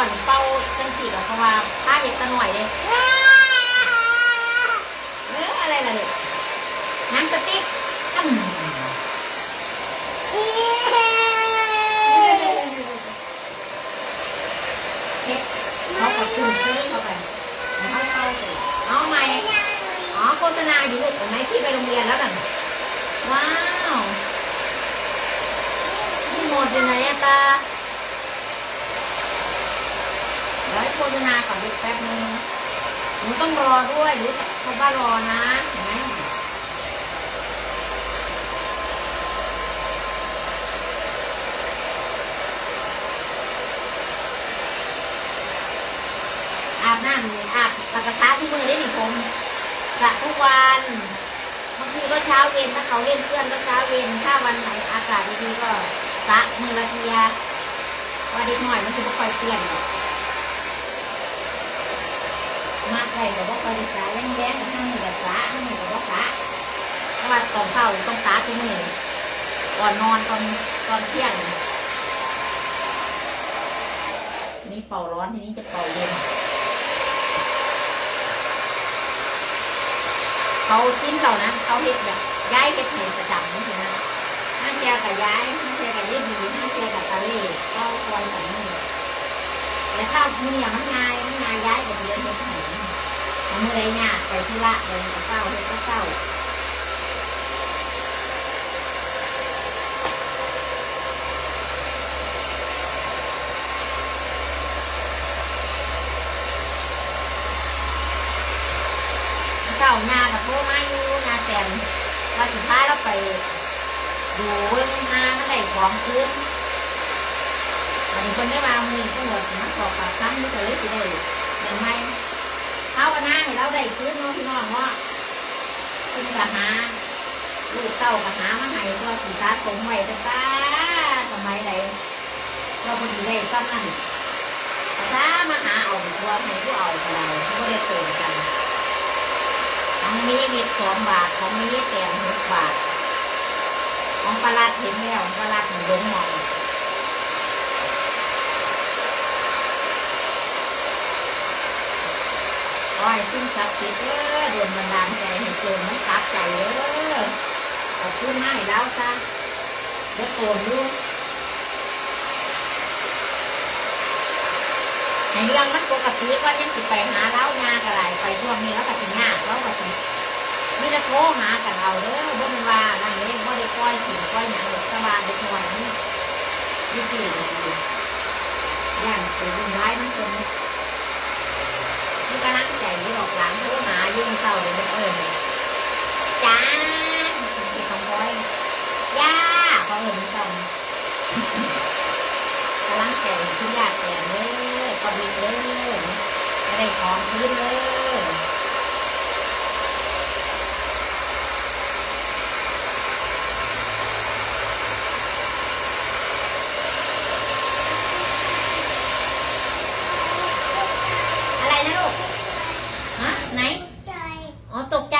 อนเป่าจังสีหรอกเพราะว่าผ้าเห็ดตะหน่อยเลยเอออะไรล่ะลูกนังสติ๊กอืมเฮ็ดเขาก็ขึ้นซื้อเข้าไปแล้วเขาเข้าไปเอาใหม่อ๋อโฆษณาอยู่ลูกเห็นไหมพี่ไปโรงเรียนแล้วนั่นว้าวนี่หมดอยู่ไหนอะตาเดี๋ยวให้โฆษณาก่อนลูกแป๊บนึงหนูต้องรอด้วยหรือเขาบ้ารอนะเห็นไหมอาบน้ำนี่อาบปากกาตาที่มือได้หนิผมสระทุกวันบางทีก็เช้าเย็นถ้าเขาเล่นเพื่อนก็เช้าเย็นถ้าวันไหนอากาศดีๆก็สระมือละทียว่าเด็กหน่อยมันคือไม่ค่อยเปลี่ยนหรอก มากใครแต่ว่าคอยสระแรงแรงๆห้างมือกับสระห้างมือกับว่าสระเพราะว่าตอนเช้าต้องสระทุกมือก่อนนอนตอนตอนเที่ยงนี่เป่าร้อนทีนี้จะเป่าเย็นเขาชิ้นเรานะเขาเห็ดแบบย้ายเห็ดเห็ดประจำนี่คือนะห้าเทียกับย้ายห้าเทียกับยืดดีห้าเทียกับตะเล่ก็คอยแบบนี้แต่ถ้ามืออย่างมันง่ายมันง่ายย้ายกับเดือนเห็ดเห็ดเอา มือไรเนี่ยไปที่ละเลยกับเศร้าเห็ดก็เศร้าเศร้าหญ้ากับโทรมาอยู่หญ้าแตนว่าสุดท้ายเราไปดูเรื่องหาไม่ได้ของคืนอันนี้คนได้มามือทั้งหมดนะขอปากคำนี่ก็เลยสิได้ยังไง เขาก็นั่งเราได้คืนเน้องพี่น้องว่าคุณกะหาลูกเต้ากะหามาให้ตัวสีตาสมไว้แต่ตาทำไมใดเราคนดีได้ซ้ำนั่นถ้ามาหาเอาตัวให้ผู้เอาไปเราไม่ได้เติมกันของมีมีสองบาทของมีแต่หกบาทของปลาลัดเห็นแล้วปลาลัดหนูลงมองขอ ให้สิ่งศักดิ์สิทธิ์เด้อโดนบันดาลใจให้เจอมันกลับใจเด้อขอบคุณให้แล้วซะเดี๋ยวโตนดูในเรื่องมันปกติว่ายังสิไปหาเล้างากระไรไปช่วงนี้แล้วก็สิยากแล้วก็สิมีแต่โทรหากันเอาเด้อบ่ม่นว่านั่นเด้บ่ได้ปล่อยถิ่นปล่อยหยังหรอกแต่ว่าเด็กน้อยมันยี่สิบย่านไปรุ่นร้ายมันคนมัน ก็นั่งใจอยู่ดอกหลังโทรหาอยู่เศร้าเลยมันเอิ้นจ้าเป็นคำพ้อยย่าเขาเอิ้นมันเศร้ากำลังแก่ทุกอย่าแก่เลยก็บินเลยอะได้ของคืนเลย อะไรนะลูก ฮะ ไหน อ๋อ ตกใจ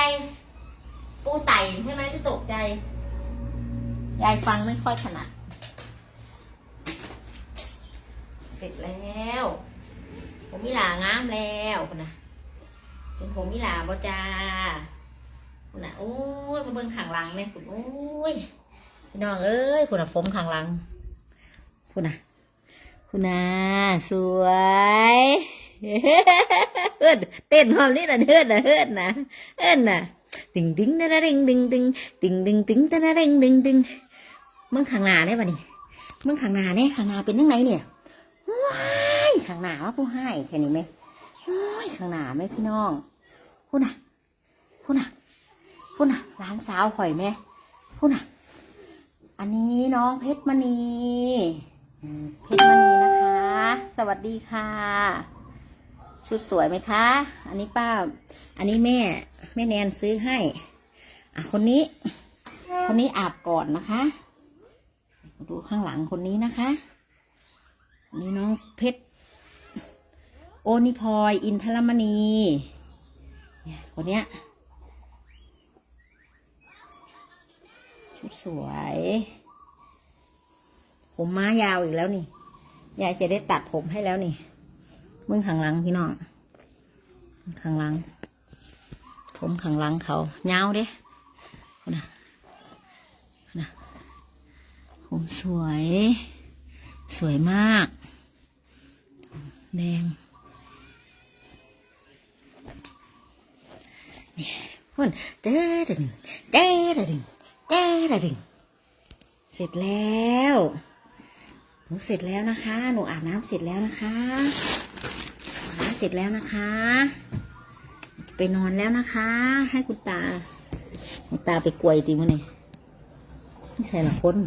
ปูไต่ใช่ไหมที่ตกใจ ยายฟังไม่ค่อยถนัด เสร็จแล้ว ผมมิลางามแล้วคุณนะเป็นผมมิลาบ่จ้าคุณนะโอ้ยมาเบิ่งข้างหลังเนี่ยคุณโอ้ยพี่น้องเอ้ยคุณนะผมข้างหลังคุณนะคุณนะสวยเอิ้นเต้นหอมนี่นะเอิ้นนะเอิ้นนะเอิ้นนะติงติงตะนะดิงดิงดิงติ งดิงติงตะนะดิงดิงดิงมึงข้างหนาได้ปะนี่มึงข้างหนาเนี่ยข้างหนาเป็นยังไงเนี่ยว้ายข้างหนาว่าผู้ให้แค่นี้ไหมโอ้ยข้างหนาไหมพี่น้องพูดน่ะพูดน่ะพูดน่ะร้านสาวข่อยไหมพูดน่ะ อันนี้น้องเพชรมณีเพชรมณีนะคะ สวัสดีค่ะ ชุดสวยไหมคะ อันนี้ป้า อันนี้แม่แม่แนนซื้อให้ อะคนนี้ คนนี้อาบก่อนนะคะ ดูข้างหลังคนนี้นะคะนนี้น้องเพชร โอนิพอยอินทรมณี เนี่ยคนเนี้ยชุดสวย ผมม้ายาวอีกแล้วนี่ ยายจะได้ตัดผมให้แล้วนี่ มึงข้างหลังพี่น้องข้างหลัง ผมข้างหลังเขาเงาเด้นะนะ ผมสวย สวยมาก แดงเนี่ยพ่นเด้อดึงเด้อดึงเด้อดึงเสร็จแล้วหนูเสร็จแล้วนะคะ หนูอาบน้ำเสร็จแล้วนะคะอาบน้ำเสร็จแล้วนะคะ ไปนอนแล้วนะคะ ให้คุณตาคุณตาไปกวยตีมั้งเนี่ยไม่ใช่ละคน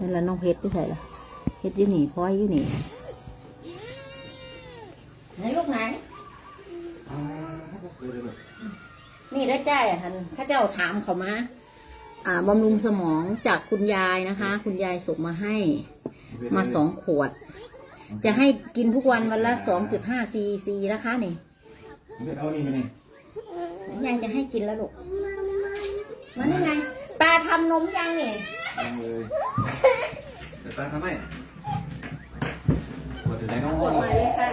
นั่นละน้องเพชรไม่ใช่ละเพชรอยู่หนีพลอยอยู่หนีไหนลูกไหนนี่ได้ใจอะท่านข้าเจ้าถามเขามาอ่าบำรุงสมองจากคุณยายนะคะ คุณยายส่งมาให้มาสองขวด จะให้กินทุกวันวันละสองจุดห้าซีซีนะคะนี่เอานี่มานี่ยังจะให้กินแล้วลูกมันยังไง ตาทำนมยังเนี่ย เอาเลยเดี๋ยวตาทำให้ปวดถึงไหนน้องปอ้วดนมาเลยค่ะ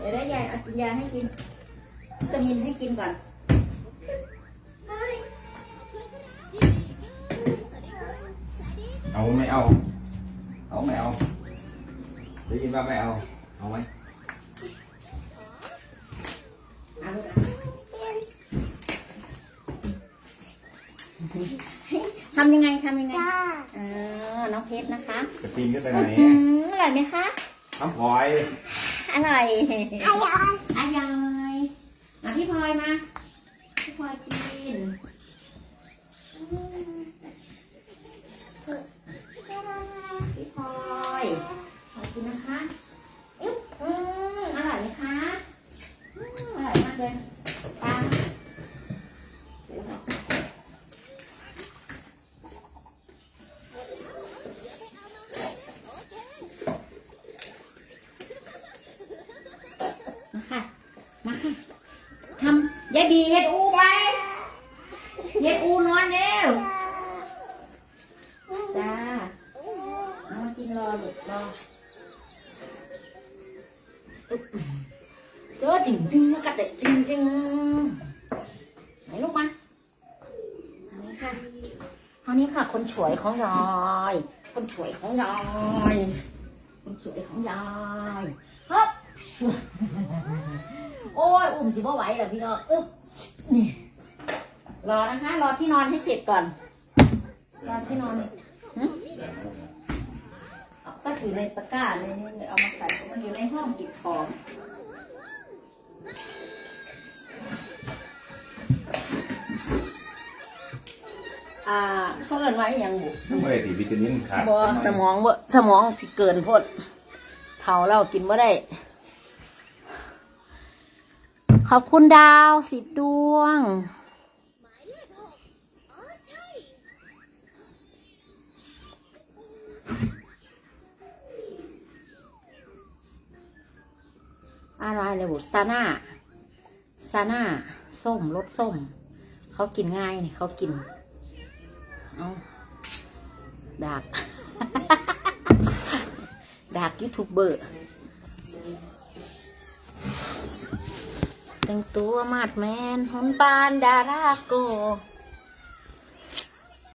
เดี๋ยวได้ยายเอากินยาให้กินวิตามินให้กินก่อนเอาไม่เอา เอาไม่เอาได้ยินว่าไม่เอา เอาไหม เอาลูก ทำยังไงทำยังไงเออน้องเพชรนะคะจะปีนขึ้นไปไหนอืมอร่อยไหมคะน้ำพลอยอร่อยอร่อยอร่อยอะพี่พลอยมาพี่พลอยกิน ยายบีเฮ็ดอูไปเฮ็ดอูนอนเร็วจ้าเอามากินรอลูกรอเจอจริงจริงนะกระเตะจริงจริงไหนลูกมาอันนี้ค่ะอันนี้ค่ะ คนสวยของยายคนสวยของยายคนสวยของยายฮับ โอ้ยอุ้มสิบ่ไหวแล้วพี่น้องอึ๊บนี่รอนะคะ รอที่นอนให้เสร็จก่อน รอที่นอนหึก็อยู่ในตะกร้าในนี้เอามาใส่มันอยู่ในห้องเกิบของอ่าเขาเอินว่าอหย่างบุไม่ได้ติดวิตามินขาดบอสมองบ่สมองสิเกินโพดเผาเรากินบ่ได้ ขอบคุณดาวสิบดวง อะไรเลยบุซาน่าซาน่าส้มรสส้ม เขากินง่ายนี่เขากิน เอาดักดักยูทูบเบอร์ แต่งตัวมาดแมนหุนปานดาราโก